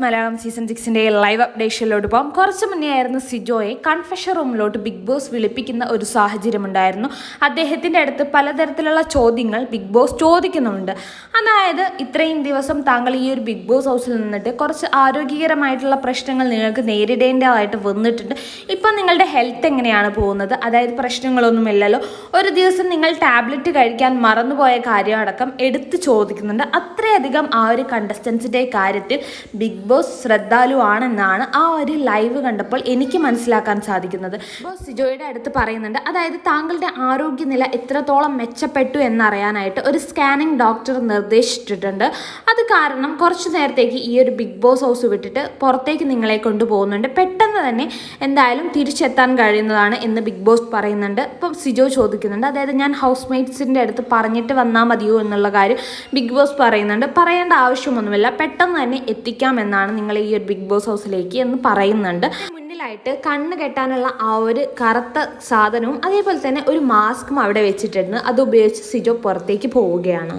Malayalam season സിക്സിന്റെ live അപ്ഡേഷനിലോട്ട് പോകാം. കുറച്ച് മുന്നേ ആയിരുന്നു സിജോയെ കൺഫഷൻ റൂമിലോട്ട് ബിഗ് ബോസ് വിളിപ്പിക്കുന്ന ഒരു സാഹചര്യം ഉണ്ടായിരുന്നു അദ്ദേഹത്തിന്റെ അടുത്ത് പലതരത്തിലുള്ള ചോദ്യങ്ങൾ ബിഗ് ബോസ് ചോദിക്കുന്നുണ്ട് അതായത് ഇത്രയും ദിവസം താങ്കൾ ഈ ഒരു ബിഗ് ബോസ് ഹൗസിൽ നിന്നിട്ട് കുറച്ച് ആരോഗ്യകരമായിട്ടുള്ള പ്രശ്നങ്ങൾ നിങ്ങൾക്ക് നേരിടേണ്ടതായിട്ട് വന്നിട്ടുണ്ട്. ഇപ്പം നിങ്ങളുടെ ഹെൽത്ത് എങ്ങനെയാണ് പോകുന്നത്? അതായത് പ്രശ്നങ്ങളൊന്നുമില്ലല്ലോ. ഒരു ദിവസം നിങ്ങൾ ടാബ്ലറ്റ് കഴിക്കാൻ മറന്നുപോയ കാര്യം അടക്കം എടുത്ത് ചോദിക്കുന്നുണ്ട്. അത്രയധികം ആ ഒരു കണ്ടസ്റ്റൻസിന്റെ കാര്യത്തിൽ ബിഗ് ബോസ് ശ്രദ്ധാലുവാണെന്നാണ് ആ ഒരു ലൈവ് കണ്ടപ്പോൾ എനിക്ക് മനസ്സിലാക്കാൻ സാധിക്കുന്നത്. ബോസ് സിജോയുടെ അടുത്ത് പറയുന്നുണ്ട് അതായത് താങ്കളുടെ ആരോഗ്യനില എത്രത്തോളം മെച്ചപ്പെട്ടു എന്നറിയാനായിട്ട് ഒരു സ്കാനിങ് ഡോക്ടർ നിർദ്ദേശിച്ചിട്ടുണ്ട്. അത് കാരണം കുറച്ച് നേരത്തേക്ക് ഈ ഒരു ബിഗ് ബോസ് ഹൗസ് വിട്ടിട്ട് പുറത്തേക്ക് നിങ്ങളെ കൊണ്ടുപോകുന്നുണ്ട്. പെട്ടെന്ന് തന്നെ എന്തായാലും തിരിച്ചെത്താൻ കഴിയുന്നതാണ് എന്ന് ബിഗ് ബോസ് പറയുന്നുണ്ട്. ഇപ്പം സിജോ ചോദിക്കുന്നുണ്ട്. അതായത് ഞാൻ ഹൗസ് മേറ്റ്സിന്റെ അടുത്ത് പറഞ്ഞിട്ട് വന്നാൽ മതിയോ എന്നുള്ള കാര്യം ബിഗ് ബോസ് പറയുന്നുണ്ട്. പറയേണ്ട ആവശ്യമൊന്നുമില്ല. പെട്ടെന്ന് തന്നെ എത്തിക്കാമെന്നാണ് നിങ്ങൾ ഈ ഒരു ബിഗ് ബോസ് ഹൗസിലേക്ക് എന്ന് പറയുന്നുണ്ട്. മുന്നിലായിട്ട് കണ്ണ് കെട്ടാനുള്ള ആ ഒരു കറുത്ത സാധനവും അതേപോലെ തന്നെ ഒരു മാസ്കും അവിടെ വെച്ചിട്ടുണ്ട്. അത് ഉപയോഗിച്ച് സിജോ പുറത്തേക്ക് പോവുകയാണ്.